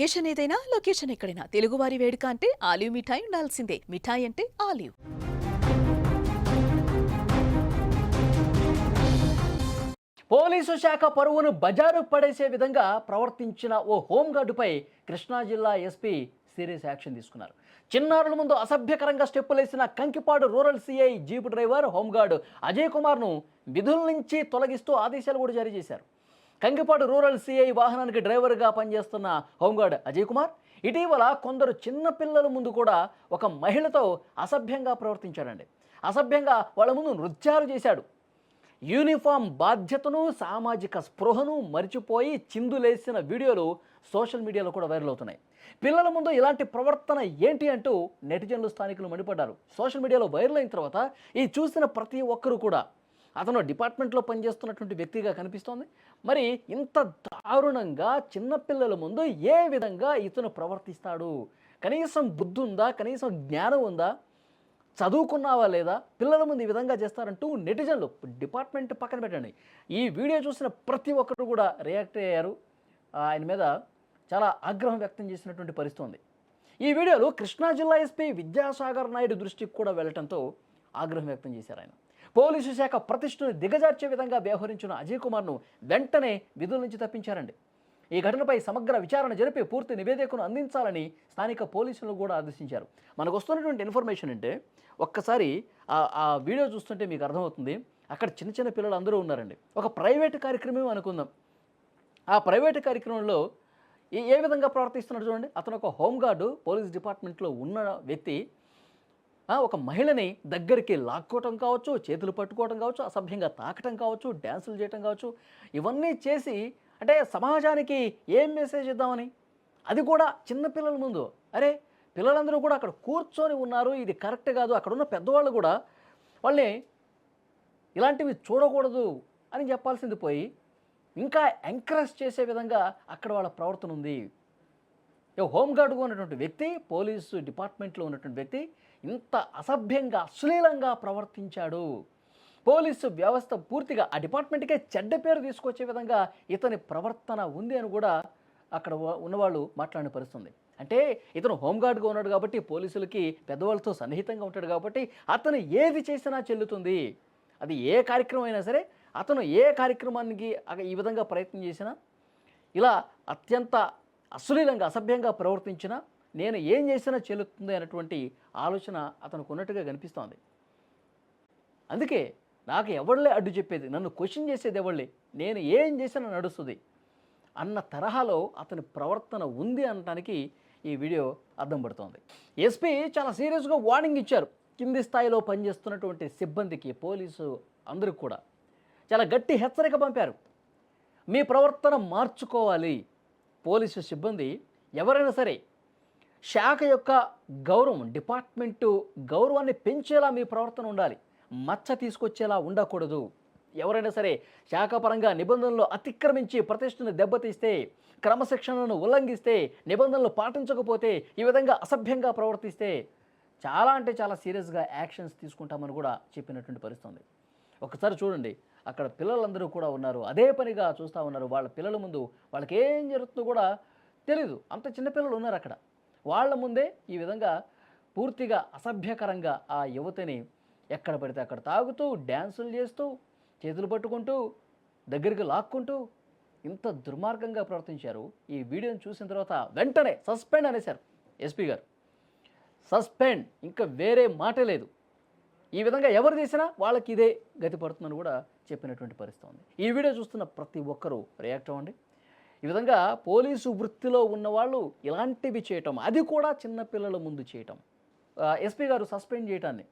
Occasion ఏదైనా location ఎక్కడైనా. తెలుగువారి వేడుక అంటే ఆలివ్ మిఠాయి ఉండాల్సిందే. మిఠాయి అంటే ఆలివ్. పోలీసు శాఖ పరువును బజారు పడేసే విధంగా ప్రవర్తించిన ఓ హోంగార్డుపై కృష్ణా జిల్లా ఎస్పీ సీరియస్ యాక్షన్ తీసుకున్నారు. చిన్నారుల ముందు అసభ్యకరంగా స్టెప్పులేసిన Kankipadu rural CI jeep driver home guard Ajay కుమార్ను విధుల నుంచి తొలగిస్తూ ఆదేశాలు కూడా జారీ చేశారు. కంకిపాడు రూరల్ సిఐ వాహనానికి డ్రైవర్గా పనిచేస్తున్న హోంగార్డ్ అజయ్ కుమార్. ఇటీవల కొందరు చిన్నపిల్లల ముందు కూడా ఒక మహిళతో అసభ్యంగా ప్రవర్తించాడండి. అసభ్యంగా వాళ్ళ ముందు నృత్యాలు చేశాడు. యూనిఫామ్ బాధ్యతను సామాజిక స్పృహను మరిచిపోయి చిందులేసిన వీడియోలు సోషల్ మీడియాలో కూడా వైరల్ అవుతున్నాయి. పిల్లల ముందు ఇలాంటి ప్రవర్తన ఏంటి అంటూ నెటిజన్లు స్థానికులు మండిపడ్డారు. సోషల్ మీడియాలో వైరల్ అయిన తర్వాత ఈ చూసిన ప్రతి ఒక్కరూ కూడా అతను డిపార్ట్మెంట్లో పనిచేస్తున్నటువంటి వ్యక్తిగా కనిపిస్తోంది. మరి ఇంత దారుణంగా చిన్నపిల్లల ముందు ఏ విధంగా ఇతను ప్రవర్తిస్తాడు? కనీసం బుద్ధి ఉందా? కనీసం జ్ఞానం ఉందా? చదువుకున్నావా లేదా? పిల్లల ముందు ఈ విధంగా చేస్తారంటూ నెటిజన్లు డిపార్ట్మెంట్ పక్కన పెట్టండి. ఈ వీడియో చూసిన ప్రతి ఒక్కరు కూడా రియాక్ట్ అయ్యారు. ఆయన మీద చాలా ఆగ్రహం వ్యక్తం చేసినటువంటి పరిస్థితి ఉంది. ఈ వీడియోలో కృష్ణా జిల్లా ఎస్పీ విద్యాసాగర్ నాయుడు దృష్టికి కూడా వెళ్ళటంతో ఆగ్రహం వ్యక్తం చేశారు ఆయన. పోలీసు శాఖ ప్రతిష్టను దిగజార్చే విధంగా వ్యవహరించిన అజయ్ కుమార్ను వెంటనే విధుల నుంచి తప్పించారండి. ఈ ఘటనపై సమగ్ర విచారణ జరిపి పూర్తి నివేదికను అందించాలని స్థానిక పోలీసులు కూడా ఆదేశించారు. మనకు వస్తున్నటువంటి ఇన్ఫర్మేషన్ అంటే ఒక్కసారి ఆ- వీడియో చూస్తుంటే మీకు అర్థమవుతుంది. అక్కడ చిన్న చిన్న పిల్లలు అందరూ ఉన్నారండి. ఒక ప్రైవేట్ కార్యక్రమం అనుకుందాం. ఆ ప్రైవేట్ కార్యక్రమంలో ఏ విధంగా ప్రవర్తిస్తున్నాడు చూడండి. అతను ఒక హోంగార్డు పోలీస్ డిపార్ట్మెంట్లో ఉన్న వ్యక్తి ఒక మహిళని దగ్గరికి లాక్కోవటం కావచ్చు చేతులు పట్టుకోవటం కావచ్చు అసభ్యంగా తాకటం కావచ్చు డ్యాన్సులు చేయటం కావచ్చు ఇవన్నీ చేసి అంటే సమాజానికి ఏం మెసేజ్ ఇద్దామని? అది కూడా చిన్నపిల్లల ముందు. అరే పిల్లలందరూ కూడా అక్కడ కూర్చొని ఉన్నారు ఇది కరెక్ట్ కాదు అక్కడ ఉన్న పెద్దవాళ్ళు కూడా వాళ్ళని ఇలాంటివి చూడకూడదు అని చెప్పాల్సింది పోయి ఇంకా ఎంకరేజ్ చేసే విధంగా అక్కడ వాళ్ళ ప్రవర్తన ఉంది. ఇక హోంగార్డుగా ఉన్నటువంటి వ్యక్తి పోలీసు డిపార్ట్మెంట్లో ఉన్నటువంటి వ్యక్తి ఇంత అసభ్యంగా అశ్లీలంగా ప్రవర్తించాడు. పోలీసు వ్యవస్థ పూర్తిగా ఆ డిపార్ట్మెంట్కే చెడ్డ పేరు తీసుకొచ్చే విధంగా ఇతని ప్రవర్తన ఉంది అని కూడా అక్కడ ఉన్నవాళ్ళు మాట్లాడిన పరిస్థితుంది. అంటే ఇతను హోంగార్డ్గా ఉన్నాడు కాబట్టి పోలీసులకి పెద్దవాళ్ళతో సన్నిహితంగా ఉంటాడు కాబట్టి అతను ఏది చేసినా చెల్లుతుంది. అది ఏ కార్యక్రమం అయినా సరే అతను ఏ కార్యక్రమానికి ఈ విధంగా ప్రయత్నం చేసినా ఇలా అత్యంత అశ్లీలంగా అసభ్యంగా ప్రవర్తించినా నేను ఏం చేసినా చెల్లుతుంది అనేటువంటి ఆలోచన అతనికి ఉన్నట్టుగా కనిపిస్తోంది. అందుకే నాకు ఎవళ్ళే అడ్డు చెప్పేది నన్ను క్వశ్చన్ చేసేది ఎవళ్ళే నేను ఏం చేసినా నడుస్తుంది అన్న తరహాలో అతని ప్రవర్తన ఉంది అనటానికి ఈ వీడియో అర్థం పడుతోంది. ఎస్పీ చాలా సీరియస్గా వార్నింగ్ ఇచ్చారు. కింది స్థాయిలో పనిచేస్తున్నటువంటి సిబ్బందికి పోలీసు అందరికి కూడా చాలా గట్టి హెచ్చరిక పంపారు. మీ ప్రవర్తన మార్చుకోవాలి. పోలీసు సిబ్బంది ఎవరైనా సరే శాఖ యొక్క గౌరవం డిపార్ట్మెంటు గౌరవాన్ని పెంచేలా మీ ప్రవర్తన ఉండాలి. మచ్చ తీసుకొచ్చేలా ఉండకూడదు. ఎవరైనా సరే శాఖపరంగా నిబంధనలు అతిక్రమించి ప్రతిష్టను దెబ్బతీస్తే క్రమశిక్షణను ఉల్లంఘిస్తే నిబంధనలు పాటించకపోతే ఈ విధంగా అసభ్యంగా ప్రవర్తిస్తే చాలా అంటే చాలా సీరియస్గా యాక్షన్స్ తీసుకుంటామని కూడా చెప్పినటువంటి పరిస్థితుంది. ఒకసారి చూడండి అక్కడ పిల్లలందరూ కూడా ఉన్నారు. అదే పనిగా చూస్తూ ఉన్నారు. వాళ్ళ పిల్లల ముందు వాళ్ళకి ఏం జరుగుతుందో కూడా తెలీదు. అంత చిన్నపిల్లలు ఉన్నారు అక్కడ. వాళ్ళ ముందే ఈ విధంగా పూర్తిగా అసభ్యకరంగా ఆ యువతిని ఎక్కడ పడితే అక్కడ తాగుతూ డ్యాన్సులు చేస్తూ చేతులు పట్టుకుంటూ దగ్గరికి లాక్కుంటూ ఇంత దుర్మార్గంగా ప్రవర్తించారు. ఈ వీడియోని చూసిన తర్వాత వెంటనే సస్పెండ్ అనేశారు ఎస్పీ గారు. సస్పెండ్ ఇంకా వేరే మాట లేదు. ఈ విధంగా ఎవరు చేసినా వాళ్ళకి ఇదే గతి పడుతుందని కూడా చెప్పినటువంటి పరిస్థితి ఉంది. ఈ వీడియో చూస్తున్న ప్రతి ఒక్కరూ రియాక్ట్ అవ్వండి. ఈ విధంగా పోలీసు వృత్తిలో ఉన్నవాళ్ళు ఇలాంటివి చేయటం అది కూడా చిన్నపిల్లల ముందు చేయటం. ఎస్పీ గారు సస్పెండ్ చేయటాన్ని.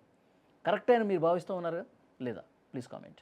కరెక్ట్ అని మీరు భావిస్తూ ఉన్నారా? లేదా? Please comment.